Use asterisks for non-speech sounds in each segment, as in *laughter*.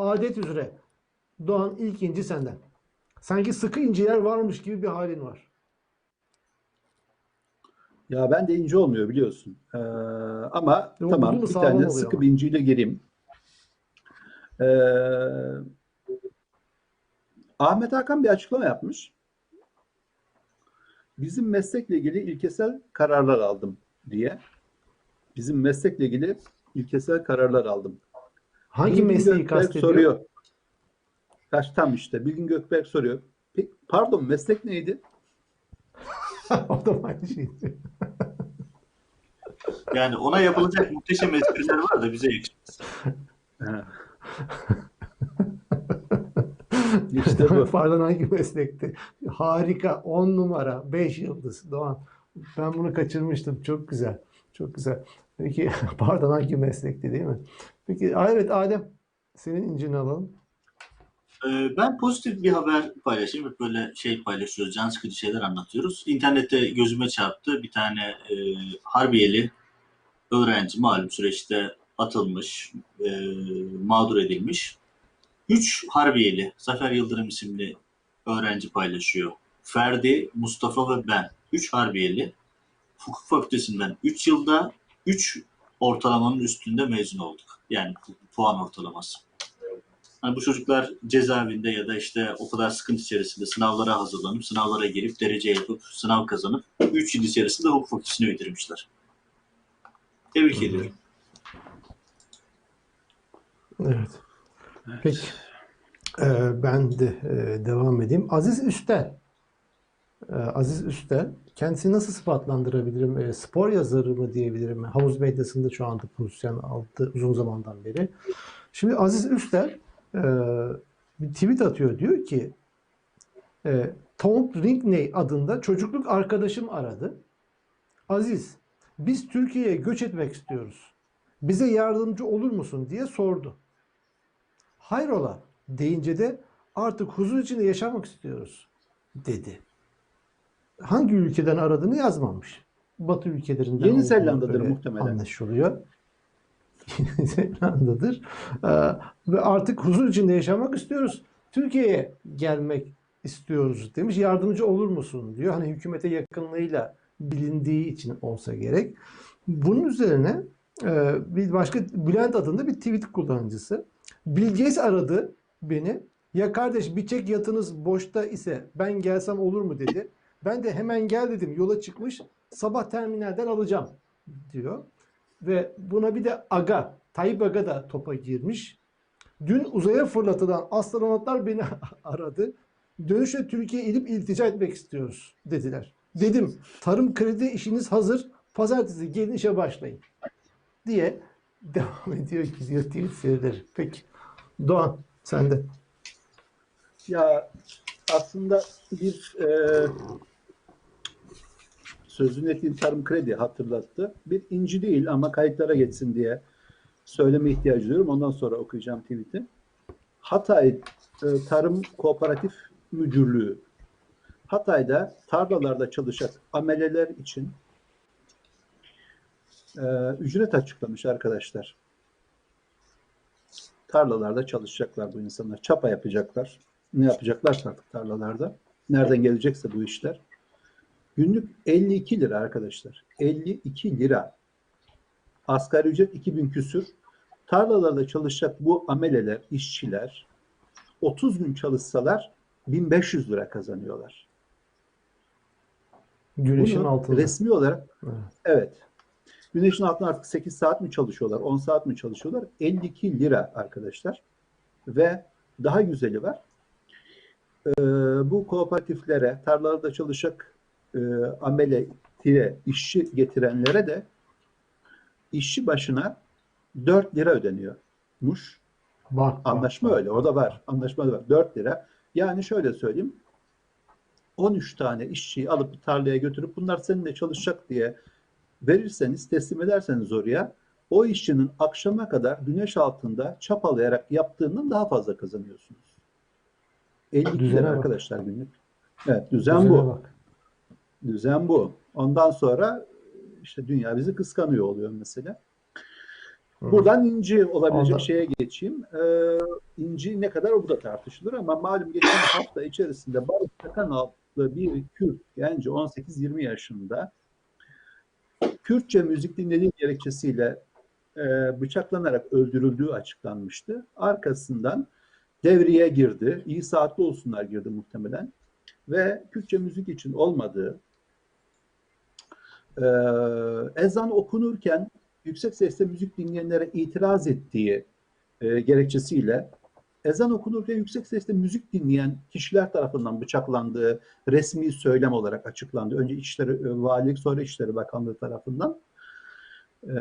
adet üzere Doğan ilk inci senden. Sanki sıkı inciler varmış gibi bir halin var. Ya ben de ince olmuyor biliyorsun. Ee, ama Yok, tamam bunu bir tane sıkı ama. bir inciyle gireyim. Ee, Ahmet Hakan bir açıklama yapmış. Bizim meslekle ilgili ilkesel kararlar aldım diye. Bizim meslekle ilgili ilkesel kararlar aldım. Hangi Bilgin mesleği Gökberk kastediyor? soruyor. Kaç tam işte. Bilgin Gökberk soruyor. Pardon meslek neydi? *laughs* o da aynı şey. *laughs* Yani ona yapılacak muhteşem espriler var da bize yakışmaz. Ha. *laughs* İşte bu. Pardon hangi meslekti? Harika. 10 numara. 5 yıldız. Doğan. Ben bunu kaçırmıştım. Çok güzel. Çok güzel. Peki *laughs* pardon hangi meslekti değil mi? Peki evet Adem. Senin incini alalım. Ee, Ben pozitif bir haber paylaşayım. Hep böyle şey paylaşıyoruz. Can sıkıcı şeyler anlatıyoruz. İnternette gözüme çarptı. Bir tane e, Harbiyeli öğrenci malum süreçte atılmış, e, mağdur edilmiş. Üç Harbiyeli, Zafer Yıldırım isimli öğrenci paylaşıyor. Ferdi, Mustafa ve ben. Üç Harbiyeli. Hukuk fakültesinden 3 yılda 3 ortalamanın üstünde mezun olduk. Yani pu- puan ortalaması. Hani bu çocuklar cezaevinde ya da işte o kadar sıkıntı içerisinde sınavlara hazırlanıp, sınavlara girip, derece yapıp, sınav kazanıp 3 yıl içerisinde hukuk fakültesini bitirmişler. Tebrik ediyorum. Evet. Peki. Ee, ben de e, devam edeyim. Aziz Üstel. Ee, Aziz Üstel. Kendisini nasıl sıfatlandırabilirim? Ee, spor yazarı mı diyebilirim? Havuz medyasında şu anda pozisyon aldı uzun zamandan beri. Şimdi Aziz Üstel e, bir tweet atıyor. Diyor ki e, Tom Rigney adında çocukluk arkadaşım aradı. Aziz, biz Türkiye'ye göç etmek istiyoruz. Bize yardımcı olur musun diye sordu. Hayrola deyince de artık huzur içinde yaşamak istiyoruz dedi. Hangi ülkeden aradığını yazmamış. Batı ülkelerinden Yeni Zelanda'dır muhtemelen. Anlaşılıyor. *laughs* Yeni Zelanda'dır. Ee, ve artık huzur içinde yaşamak istiyoruz. Türkiye'ye gelmek istiyoruz demiş. Yardımcı olur musun diyor. Hani hükümete yakınlığıyla bilindiği için olsa gerek. Bunun üzerine e, bir başka Bülent adında bir tweet kullanıcısı. Bill Gates aradı beni. Ya kardeş bir çek yatınız boşta ise ben gelsem olur mu dedi. Ben de hemen gel dedim. Yola çıkmış. Sabah terminalden alacağım diyor. Ve buna bir de Aga, Tayyip Aga da topa girmiş. Dün uzaya fırlatılan astronotlar beni *laughs* aradı. Dönüşte Türkiye'ye inip iltica etmek istiyoruz dediler. Dedim tarım kredi işiniz hazır. Pazartesi gelin işe başlayın. Diye *laughs* devam ediyor gidiyor tweet serileri. Peki. Doğan sen de. Ya aslında bir e, sözünü ettiğim tarım kredi hatırlattı. Bir inci değil ama kayıtlara geçsin diye söyleme ihtiyacı duyuyorum. Ondan sonra okuyacağım tweet'i. Hatay e, Tarım Kooperatif Müdürlüğü Hatay'da tarlalarda çalışan ameleler için e, ücret açıklamış arkadaşlar. Tarlalarda çalışacaklar bu insanlar. Çapa yapacaklar. Ne yapacaklar artık tarlalarda. Nereden gelecekse bu işler. Günlük 52 lira arkadaşlar. 52 lira. Asgari ücret 2000 küsür. Tarlalarda çalışacak bu ameleler, işçiler 30 gün çalışsalar 1500 lira kazanıyorlar. Güneşin Bunu altında. resmi olarak Evet. evet. Güneşin altında artık 8 saat mi çalışıyorlar, 10 saat mi çalışıyorlar? 52 lira arkadaşlar. Ve daha güzeli var. Ee, bu kooperatiflere, tarlalarda çalışacak e, amele, tire, işçi getirenlere de işçi başına 4 lira ödeniyormuş. Bak, Anlaşma bak. öyle. O da var. Anlaşma da var. 4 lira. Yani şöyle söyleyeyim. 13 tane işçiyi alıp tarlaya götürüp bunlar seninle çalışacak diye verirseniz, teslim ederseniz oraya o işçinin akşama kadar güneş altında çapalayarak yaptığından daha fazla kazanıyorsunuz. 52 Düzene lira bak. arkadaşlar günlük. Evet, düzen Düzene bu. bak. Düzen bu. Ondan sonra işte dünya bizi kıskanıyor oluyor mesela. Buradan inci olabilecek Ondan- şeye geçeyim. Ee, inci ne kadar o bu da tartışılır ama malum geçen hafta içerisinde Barış Takan adlı bir Kürt genci 18-20 yaşında Kürtçe müzik dinlediği gerekçesiyle e, bıçaklanarak öldürüldüğü açıklanmıştı. Arkasından devreye girdi. İyi saatli olsunlar girdi muhtemelen. Ve Kürtçe müzik için olmadığı e, ezan okunurken yüksek sesle müzik dinleyenlere itiraz ettiği e, gerekçesiyle ezan okunurken yüksek sesle müzik dinleyen kişiler tarafından bıçaklandığı resmi söylem olarak açıklandı. Önce İçişleri e, Valilik sonra İçişleri Bakanlığı tarafından. Ee,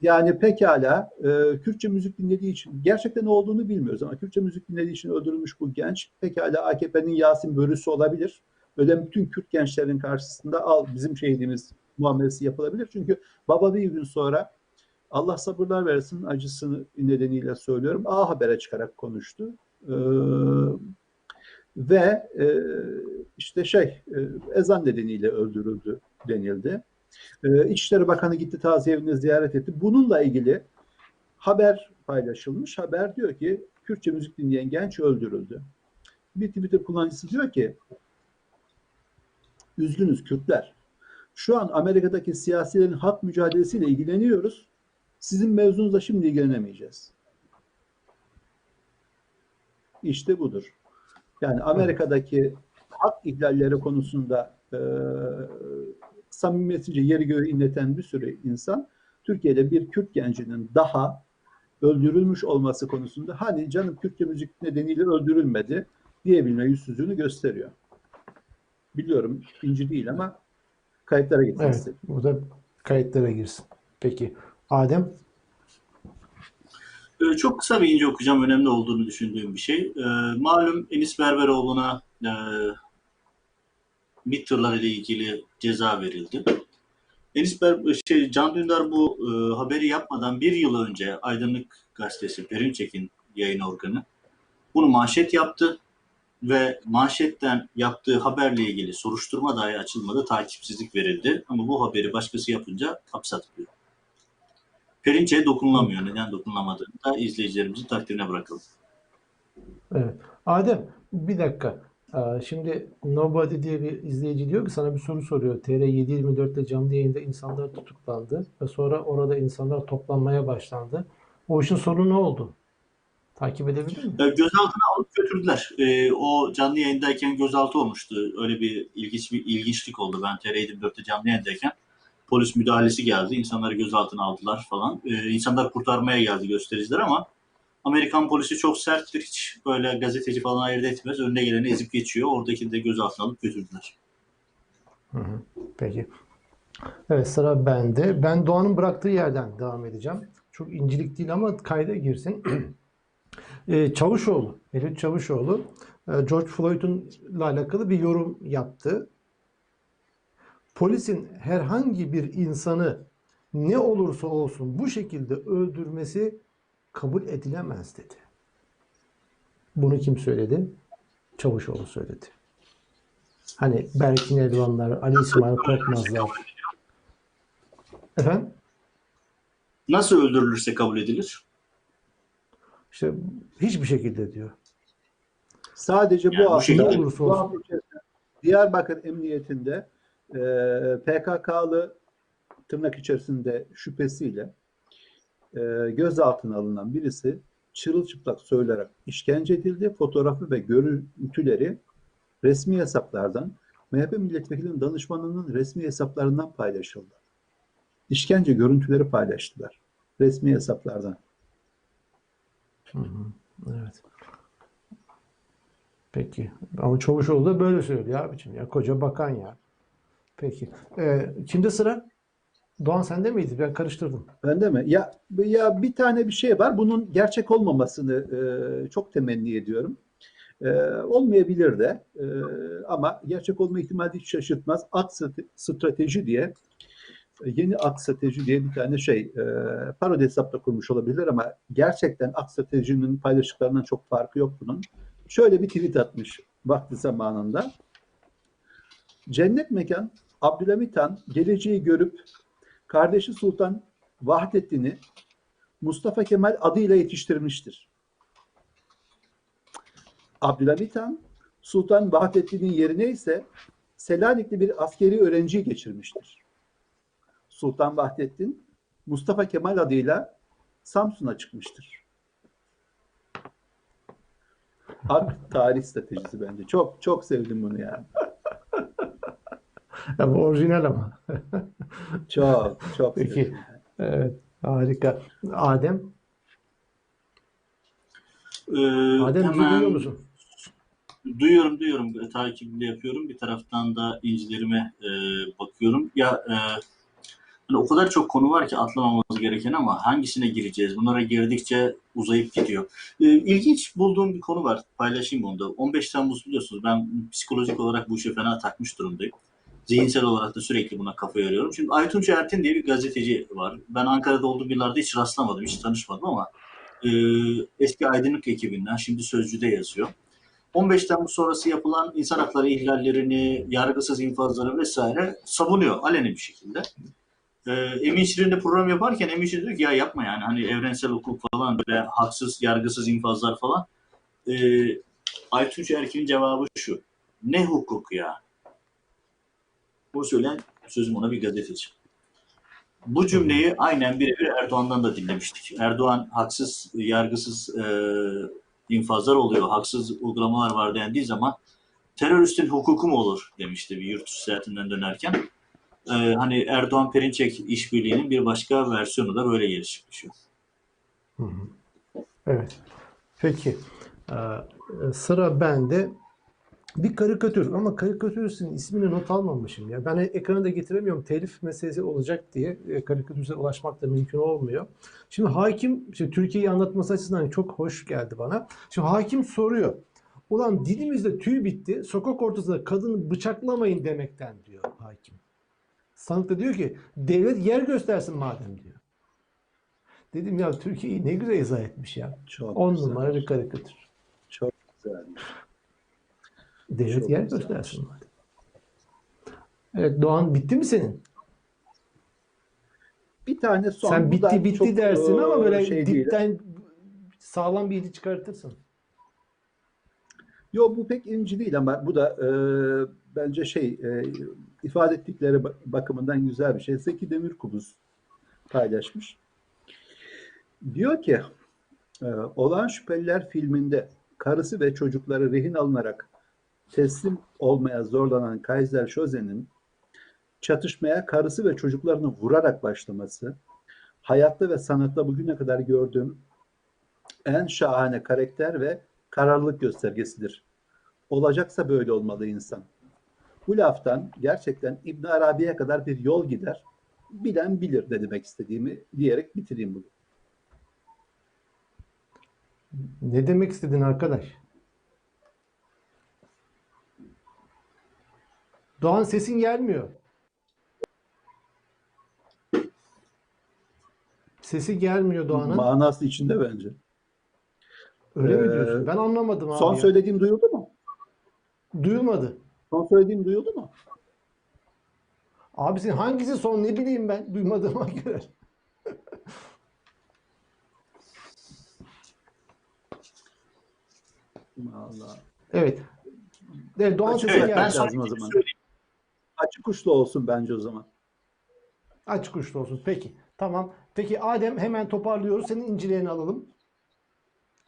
yani pekala e, Kürtçe müzik dinlediği için gerçekten ne olduğunu bilmiyoruz ama Kürtçe müzik dinlediği için öldürülmüş bu genç pekala AKP'nin Yasin Börüsü olabilir. Ölen bütün Kürt gençlerin karşısında al bizim şehidimiz muamelesi yapılabilir. Çünkü baba bir gün sonra Allah sabırlar versin acısını nedeniyle söylüyorum. A Haber'e çıkarak konuştu. Ee, ve e, işte şey e, ezan nedeniyle öldürüldü denildi. Ee, İçişleri Bakanı gitti taziye evini ziyaret etti. Bununla ilgili haber paylaşılmış. Haber diyor ki Kürtçe müzik dinleyen genç öldürüldü. Bir Twitter kullanıcısı diyor ki üzgünüz Kürtler. Şu an Amerika'daki siyasilerin hak mücadelesiyle ilgileniyoruz. Sizin mevzunuzla şimdi ilgilenemeyeceğiz. İşte budur. Yani Amerika'daki hak ihlalleri konusunda e, samimiyetince yeri göğü inleten bir sürü insan Türkiye'de bir Kürt gencinin daha öldürülmüş olması konusunda hani canım Kürtçe müzik nedeniyle öldürülmedi diyebilme yüzsüzlüğünü gösteriyor. Biliyorum inci değil ama kayıtlara gitmek Evet, istedim. bu da kayıtlara girsin. Peki. Adem? Ee, Çok kısa bir ince okuyacağım. Önemli olduğunu düşündüğüm bir şey. Ee, malum Enis Berberoğlu'na e, MİT ile ilgili ceza verildi. Enis Ber şey, Can Dündar bu e, haberi yapmadan bir yıl önce Aydınlık Gazetesi Perinçek'in yayın organı bunu manşet yaptı ve manşetten yaptığı haberle ilgili soruşturma dahi açılmadı, takipsizlik verildi. Ama bu haberi başkası yapınca hapse atılıyor. Perinçek'e dokunulamıyor. Neden dokunulamadığını da izleyicilerimizin takdirine bırakalım. Evet. Adem bir dakika. Aa, Şimdi Nobody diye bir izleyici diyor ki sana bir soru soruyor. TR 724'te canlı yayında insanlar tutuklandı ve sonra orada insanlar toplanmaya başlandı. O işin sonu ne oldu? Takip edebilir mi? Gözaltına alıp götürdüler. E, o canlı yayındayken gözaltı olmuştu. Öyle bir ilginç bir ilginçlik oldu. Ben TR24'te canlı yayındayken polis müdahalesi geldi. İnsanları gözaltına aldılar falan. E, insanlar kurtarmaya geldi göstericiler ama Amerikan polisi çok serttir. Hiç böyle gazeteci falan ayırt etmez. Önüne geleni ezip geçiyor. Oradakini de gözaltına alıp götürdüler. Hı hı. Peki. Evet sıra bende. Ben Doğan'ın bıraktığı yerden devam edeceğim. Çok incelik değil ama kayda girsin. *clears throat* Ee, Çavuşoğlu, Mevlüt Çavuşoğlu e, George Floyd'unla alakalı bir yorum yaptı. Polisin herhangi bir insanı ne olursa olsun bu şekilde öldürmesi kabul edilemez dedi. Bunu kim söyledi? Çavuşoğlu söyledi. Hani Berkin Elvanlar, Ali İsmail Korkmazlar. Efendim? Nasıl öldürülürse kabul edilir. İşte hiçbir şekilde diyor. Sadece Yani bu bu hafta, olursa bu olsun. Diyarbakır Emniyetinde e, PKK'lı tırnak içerisinde şüphesiyle e, gözaltına alınan birisi çırılçıplak söyleyerek işkence edildi. Fotoğrafı ve görüntüleri resmi hesaplardan MHP milletvekilinin danışmanının resmi hesaplarından paylaşıldı. İşkence görüntüleri paylaştılar. Resmi hesaplardan. Evet. Peki. Ama Çavuşoğlu da böyle söylüyor abiciğim ya. Koca bakan ya. Peki. Ee, kimde sıra? Doğan sende miydi? Ben karıştırdım. Bende mi? Ya ya bir tane bir şey var. Bunun gerçek olmamasını e, çok temenni ediyorum. E, olmayabilir de e, ama gerçek olma ihtimali hiç şaşırtmaz. Strate- strateji diye yeni ak strateji diye bir tane şey e, parodi hesapta kurmuş olabilirler ama gerçekten ak stratejinin paylaştıklarından çok farkı yok bunun. Şöyle bir tweet atmış vakti zamanında. Cennet mekan Abdülhamit Han geleceği görüp kardeşi Sultan Vahdettin'i Mustafa Kemal adıyla yetiştirmiştir. Abdülhamit Han Sultan Vahdettin'in yerine ise Selanikli bir askeri öğrenciyi geçirmiştir. Sultan Vahdettin Mustafa Kemal adıyla Samsun'a çıkmıştır. Ak tarih stratejisi bence. Çok çok sevdim bunu yani. *laughs* Ya bu orijinal ama. *laughs* Çok çok Peki. sevdim. Evet, harika. Adem, Ee, Adem hemen- duyuyor musun? Duyuyorum, duyuyorum. Takibini yapıyorum. Bir taraftan da incilerime e, bakıyorum. Ya e, hani o kadar çok konu var ki atlamamamız gereken ama hangisine gireceğiz? Bunlara girdikçe uzayıp gidiyor. E, ilginç bulduğum bir konu var. Paylaşayım onu da. 15 Temmuz biliyorsunuz ben psikolojik olarak bu işe fena takmış durumdayım. Zihinsel olarak da sürekli buna kafa yoruyorum. Şimdi Aytunç Ertin diye bir gazeteci var. Ben Ankara'da olduğum yıllarda hiç rastlamadım, hiç tanışmadım ama e, eski aydınlık ekibinden, şimdi Sözcü'de yazıyor. 15 Temmuz sonrası yapılan insan hakları ihlallerini, yargısız infazları vesaire savunuyor aleni bir şekilde. Ee, Emin Şirin'le program yaparken Emin Şirin diyor ki ya yapma yani hani evrensel hukuk falan böyle haksız, yargısız infazlar falan. Ee, Aytunç Erkin'in cevabı şu. Ne hukuk ya? Bu söyleyen sözüm ona bir gazeteci. Bu cümleyi aynen birebir Erdoğan'dan da dinlemiştik. Erdoğan haksız, yargısız e, infazlar oluyor, haksız uygulamalar var dendiği zaman teröristin hukuku mu olur demişti bir yurt seyahatinden dönerken. Ee, hani Erdoğan Perinçek işbirliğinin bir başka versiyonu da böyle gelişmişiyor. Hı hı. Evet. Peki. Ee, sıra bende. Bir karikatür ama karikatüristin ismini not almamışım ya. Ben ekrana da getiremiyorum. Telif meselesi olacak diye e, karikatürize ulaşmak da mümkün olmuyor. Şimdi hakim, işte Türkiye'yi anlatması açısından çok hoş geldi bana. Şimdi hakim soruyor. Ulan dilimizde tüy bitti. Sokak ortasında kadını bıçaklamayın demekten diyor hakim. Sanık da diyor ki devlet yer göstersin madem diyor. Dedim ya Türkiye'yi ne güzel izah etmiş ya. Çok 10 güzel. numara bir karikatür. Çok güzel. Devlet Çok yer güzel. göstersin madem. Evet Doğan bitti mi senin? Bir tane son. Sen bitti bitti çok, dersin e, ama böyle şey değil. dipten sağlam bir ilgi çıkartırsın. Yo bu pek inci değil ama bu da e, bence şey e, ifade ettikleri ba- bakımından güzel bir şey. Zeki Demirkubuz paylaşmış. Diyor ki e, Olan Şüpheliler filminde karısı ve çocukları rehin alınarak teslim olmaya zorlanan Kaiser Söze'nin çatışmaya karısı ve çocuklarını vurarak başlaması hayatta ve sanatta bugüne kadar gördüğüm en şahane karakter ve kararlılık göstergesidir. Olacaksa böyle olmalı insan. Bu laftan gerçekten İbn Arabi'ye kadar bir yol gider. Bilen bilir ne demek istediğimi diyerek bitireyim bunu. Ne demek istedin arkadaş? Doğan sesin gelmiyor. Sesi gelmiyor Doğan'ın. Manası içinde bence. Öyle mi Ee, diyorsun? Ben anlamadım abi. Son ya. söylediğim duyuldu mu? Duyulmadı. Son söylediğim duyuldu mu? Abi sen hangisi son ne bileyim ben duymadığıma göre. Allah. Evet. Evet Doğan Açık Evet, ben son o zaman. söyleyeyim. Açık uçlu olsun bence o zaman. Açık uçlu olsun. Peki. Tamam. Peki Adem hemen toparlıyoruz. Senin incilerini alalım.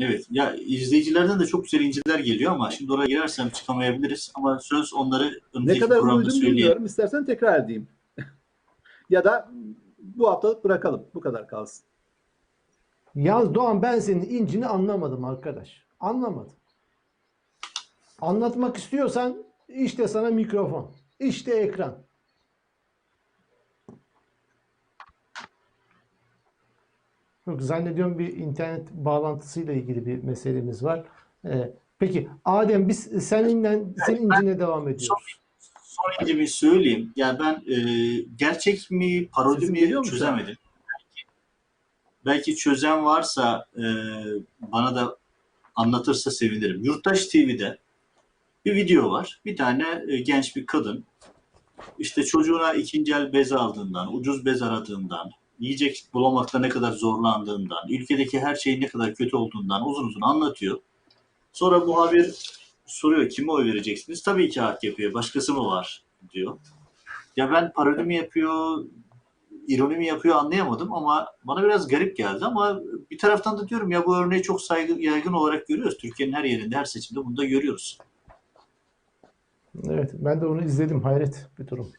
Evet, ya izleyicilerden de çok güzel inciler geliyor ama şimdi oraya girersem çıkamayabiliriz. Ama söz onları Ne önümüzdeki kadar programda söyleyeyim. bilmiyorum. İstersen tekrar edeyim. *laughs* ya da bu haftalık bırakalım. Bu kadar kalsın. Yalnız Doğan ben senin incini anlamadım arkadaş. Anlamadım. Anlatmak istiyorsan işte sana mikrofon. işte ekran. Yok, zannediyorum bir internet bağlantısıyla ilgili bir meselemiz var. Ee, peki Adem biz seninle senin incine devam ediyoruz. Son incimi söyleyeyim. Ya ben e, gerçek mi, parodi mi çözemedim. Belki, belki çözen varsa e, bana da anlatırsa sevinirim. Yurttaş TV'de bir video var. Bir tane e, genç bir kadın işte çocuğuna ikinci el bez aldığından, ucuz bez aradığından, yiyecek bulamakta ne kadar zorlandığından, ülkedeki her şeyin ne kadar kötü olduğundan uzun uzun anlatıyor. Sonra muhabir soruyor kime oy vereceksiniz? Tabii ki AKP'ye. Başkası mı var? diyor. Ya ben parodi mi yapıyor, ironi mi yapıyor anlayamadım ama bana biraz garip geldi ama bir taraftan da diyorum ya bu örneği çok saygı yaygın olarak görüyoruz. Türkiye'nin her yerinde, her seçimde bunu da görüyoruz. Evet, ben de onu izledim. Hayret bir durum.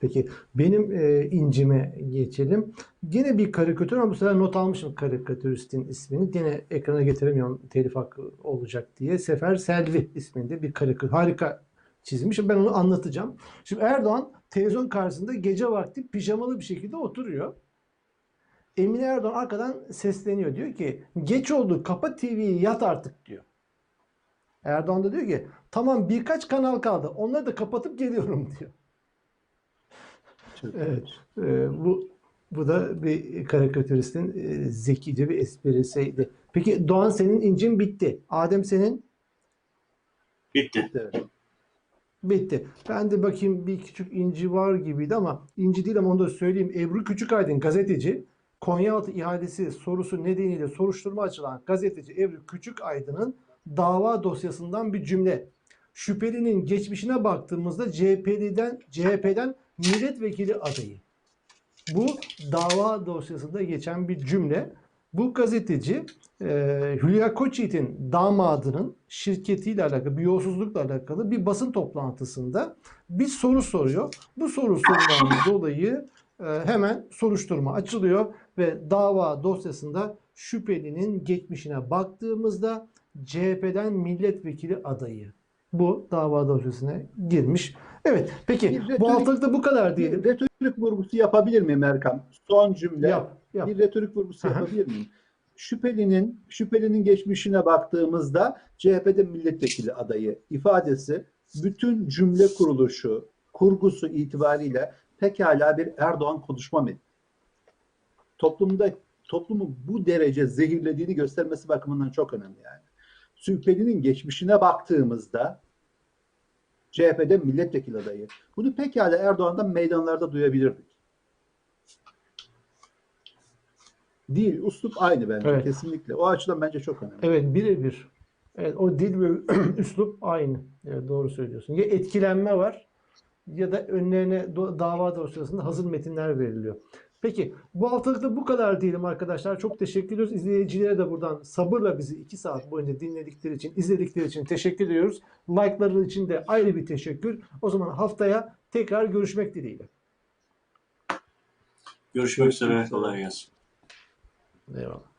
Peki benim e, incime geçelim. Yine bir karikatür ama bu sefer not almışım karikatüristin ismini. Yine ekrana getiremiyorum telif hakkı olacak diye. Sefer Selvi isminde bir karikatür. Harika çizmiş. Ben onu anlatacağım. Şimdi Erdoğan televizyon karşısında gece vakti pijamalı bir şekilde oturuyor. Emine Erdoğan arkadan sesleniyor. Diyor ki geç oldu kapa TV'yi yat artık diyor. Erdoğan da diyor ki tamam birkaç kanal kaldı. Onları da kapatıp geliyorum *laughs* diyor. Çok Evet. e, bu bu da bir karikatüristin e, zekice bir esprisiydi. Peki Doğan senin incin bitti. Adem senin Bitti. Evet. bitti. Ben de bakayım bir küçük inci var gibiydi ama inci değil ama onu da söyleyeyim. Ebru Küçükaydın gazeteci Konyaaltı ihalesi sorusu nedeniyle soruşturma açılan gazeteci Ebru Küçükaydın'ın dava dosyasından bir cümle. Şüphelinin geçmişine baktığımızda CHP'den CHP'den milletvekili adayı. Bu dava dosyasında geçen bir cümle. Bu gazeteci e, Hülya Koçyiğit'in damadının şirketiyle alakalı, bir yolsuzlukla alakalı bir basın toplantısında bir soru soruyor. Bu soru sorulan dolayı e, hemen soruşturma açılıyor ve dava dosyasında şüphelinin geçmişine baktığımızda CHP'den milletvekili adayı. Bu dava dosyasına girmiş. Evet, peki Bir retorik- bu haftalık da bu kadar Bir diyelim. retorik vurgusu yapabilir miyim Erkan? Son cümle. Yap, yap. Bir retorik vurgusu Aha. yapabilir miyim? Şüphelinin şüphelinin geçmişine baktığımızda CHP'de milletvekili adayı ifadesi bütün cümle kuruluşu, kurgusu itibariyle pekala bir Erdoğan konuşma metni. Toplumda toplumu bu derece zehirlediğini göstermesi bakımından çok önemli yani. Şüphelinin geçmişine baktığımızda CHP'de milletvekili adayı. Bunu pekala Erdoğan'dan meydanlarda duyabilirdik. Değil, uslup aynı bence Evet. kesinlikle. O açıdan bence çok önemli. Evet birebir. Evet o dil ve *clears throat* üslup aynı. Evet doğru söylüyorsun. Ya etkilenme var ya da önlerine dava dosyasında hazır metinler veriliyor. Peki bu haftalık da bu kadar diyelim arkadaşlar. Çok teşekkür ediyoruz. İzleyicilere de buradan sabırla bizi 2 saat boyunca dinledikleri için, izledikleri için teşekkür ediyoruz. Like'ları için de ayrı bir teşekkür. O zaman haftaya tekrar görüşmek dileğiyle. Görüşmek üzere. Kolay gelsin. Eyvallah.